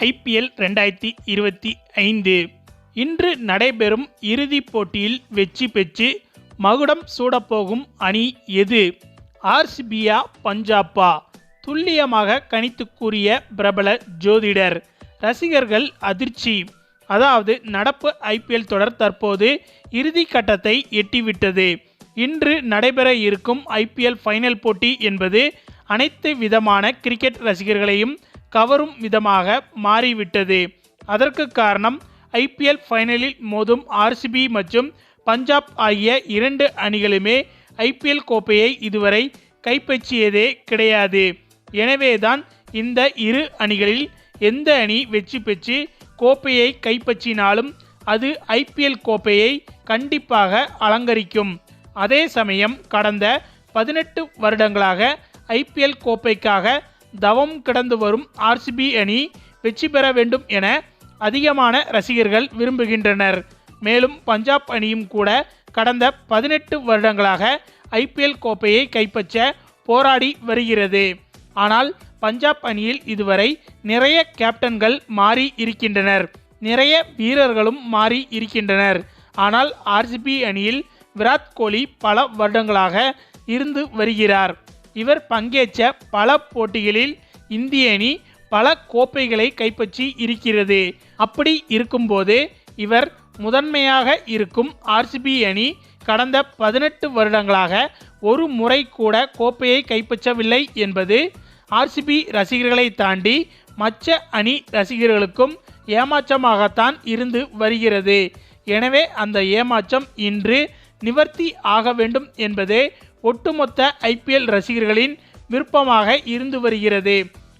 IPL ரெண்டாயிரத்தி இருபத்தி ஐந்து. இன்று நடைபெறும் இறுதிப் போட்டியில் வெற்றி பெற்று மகுடம் சூடப்போகும் அணி எது? ஆர்சிபியா பஞ்சாப்பா. துல்லியமாக கணித்து கூறிய பிரபல ஜோதிடர் ரசிகர்கள் அதிர்ச்சி. அதாவது நடப்பு ஐபிஎல் தொடர் தற்போது இறுதி கட்டத்தை எட்டிவிட்டது. இன்று நடைபெற இருக்கும் ஐபிஎல் ஃபைனல் போட்டி என்பது அனைத்து விதமான கிரிக்கெட் ரசிகர்களையும் கவரும் விதமாக மாறிவிட்டது. அதற்கு காரணம் ஐபிஎல் ஃபைனலில் மோதும் ஆர்சிபி மற்றும் பஞ்சாப் ஆகிய இரண்டு அணிகளுமே ஐபிஎல் கோப்பையை இதுவரை கைப்பற்றியதே கிடையாது. எனவேதான் இந்த இரு அணிகளில் எந்த அணி வெற்றி பெற்று கோப்பையை கைப்பற்றினாலும் அது ஐபிஎல் கோப்பையை கண்டிப்பாக அலங்கரிக்கும். அதே சமயம் கடந்த பதினெட்டு வருடங்களாக ஐபிஎல் கோப்பைக்காக தவம் கிடந்து வரும் ஆர்சிபி அணி வெற்றி பெற வேண்டும் என அதிகமான ரசிகர்கள் விரும்புகின்றனர். மேலும் பஞ்சாப் அணியும் கூட கடந்த பதினெட்டு வருடங்களாக ஐபிஎல் கோப்பையை கைப்பற்ற போராடி வருகிறது. ஆனால் பஞ்சாப் அணியில் இதுவரை நிறைய கேப்டன்கள் மாறி இருக்கின்றனர். நிறைய வீரர்களும் மாறி இருக்கின்றனர். ஆனால் ஆர்சிபி அணியில் விராட் கோலி பல வருடங்களாக இருந்து வருகிறார். இவர் பங்கேற்ற பல போட்டிகளில் இந்திய அணி பல கோப்பைகளை கைப்பற்றி இருக்கிறது. அப்படி இருக்கும்போது இவர் முதன்மையாக இருக்கும் ஆர்சிபி அணி கடந்த பதினெட்டு வருடங்களாக ஒரு முறை கூட கோப்பையை கைப்பற்றவில்லை என்பது ஆர்சிபி ரசிகர்களை தாண்டி மற்ற அணி ரசிகர்களுக்கும் ஏமாற்றமாகத்தான் இருந்து வருகிறது. எனவே அந்த ஏமாற்றம் இன்று நிவர்த்தி ஆக வேண்டும் என்பதே ஒட்டுமொத்த ஐபிஎல் ரசிகர்களின் விருப்பமாக இருந்து வருகிறது.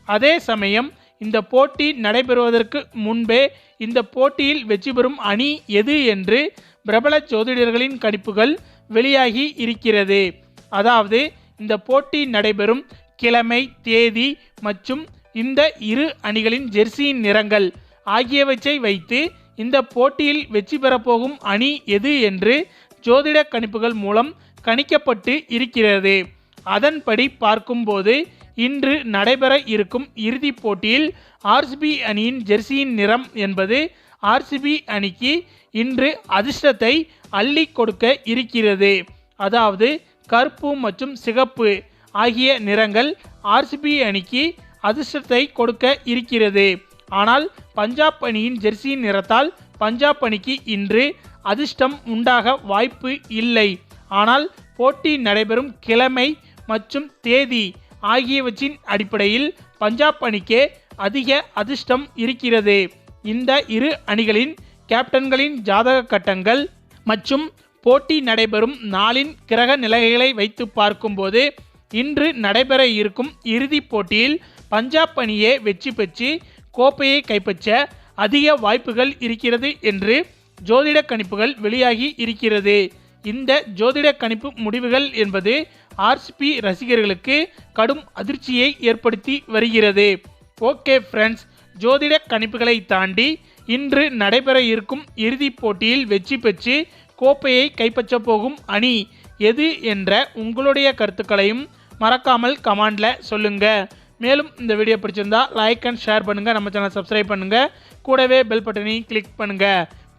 அதே சமயம் இந்த போட்டி நடைபெறுவதற்கு முன்பே இந்த போட்டியில் வெற்றி பெறும் அணி எது என்று பிரபல ஜோதிடர்களின் கணிப்புகள் வெளியாகி இருக்கிறது. அதாவது இந்த போட்டி நடைபெறும் கிழமை தேதி மற்றும் இந்த இரு அணிகளின் ஜெர்சியின் நிறங்கள் ஆகியவற்றை வைத்து இந்த போட்டியில் வெற்றி பெறப்போகும் அணி எது என்று ஜோதிட கணிப்புகள் மூலம் கணிக்கப்பட்டு இருக்கிறது. அதன்படி பார்க்கும்போது இன்று நடைபெற இருக்கும் இறுதிப் போட்டியில் ஆர்சிபி அணியின் ஜெர்சியின் நிறம் என்பது ஆர்சிபி அணிக்கு இன்று அதிர்ஷ்டத்தை அள்ளி கொடுக்க இருக்கிறது. அதாவது கருப்பு மற்றும் சிகப்பு ஆகிய நிறங்கள் ஆர்சிபி அணிக்கு அதிர்ஷ்டத்தை கொடுக்க இருக்கிறது. ஆனால் பஞ்சாப் அணியின் ஜெர்சியின் நிறத்தால் பஞ்சாப் அணிக்கு இன்று அதிர்ஷ்டம் உண்டாக வாய்ப்பு இல்லை. ஆனால் போட்டி நடைபெறும் கிழமை மற்றும் தேதி ஆகியவற்றின் அடிப்படையில் பஞ்சாப் அணிக்கே அதிக அதிர்ஷ்டம் இருக்கிறது. இந்த இரு அணிகளின் கேப்டன்களின் ஜாதக கட்டங்கள் மற்றும் போட்டி நடைபெறும் நாளின் கிரக நிலைகளை வைத்து பார்க்கும்போது இன்று நடைபெற இருக்கும் இறுதிப் போட்டியில் பஞ்சாப் அணியே வெற்றி பெற்று கோப்பையை கைப்பற்ற அதிக வாய்ப்புகள் இருக்கிறது என்று ஜோதிட கணிப்புகள் வெளியாகி இருக்கிறது. இந்த ஜோதிட கணிப்பு முடிவுகள் என்பது ஆர்சிபி ரசிகர்களுக்கு கடும் அதிர்ச்சியை ஏற்படுத்தி வருகிறது. ஓகே ஃப்ரெண்ட்ஸ் ஜோதிட கணிப்புகளை தாண்டி இன்று நடைபெற இருக்கும் இறுதிப் போட்டியில் வெற்றி பெற்று கோப்பையை கைப்பற்றப் போகும் அணி எது என்ற உங்களுடைய கருத்துக்களையும் மறக்காமல் கமாண்டில் சொல்லுங்கள் மேலும் இந்த வீடியோ பிடிச்சிருந்தா லைக் அண்ட் ஷேர் பண்ணுங்கள் நம்ம சேனல் சப்ஸ்கிரைப் பண்ணுங்கள் கூடவே பெல் பட்டனையும் கிளிக் பண்ணுங்கள்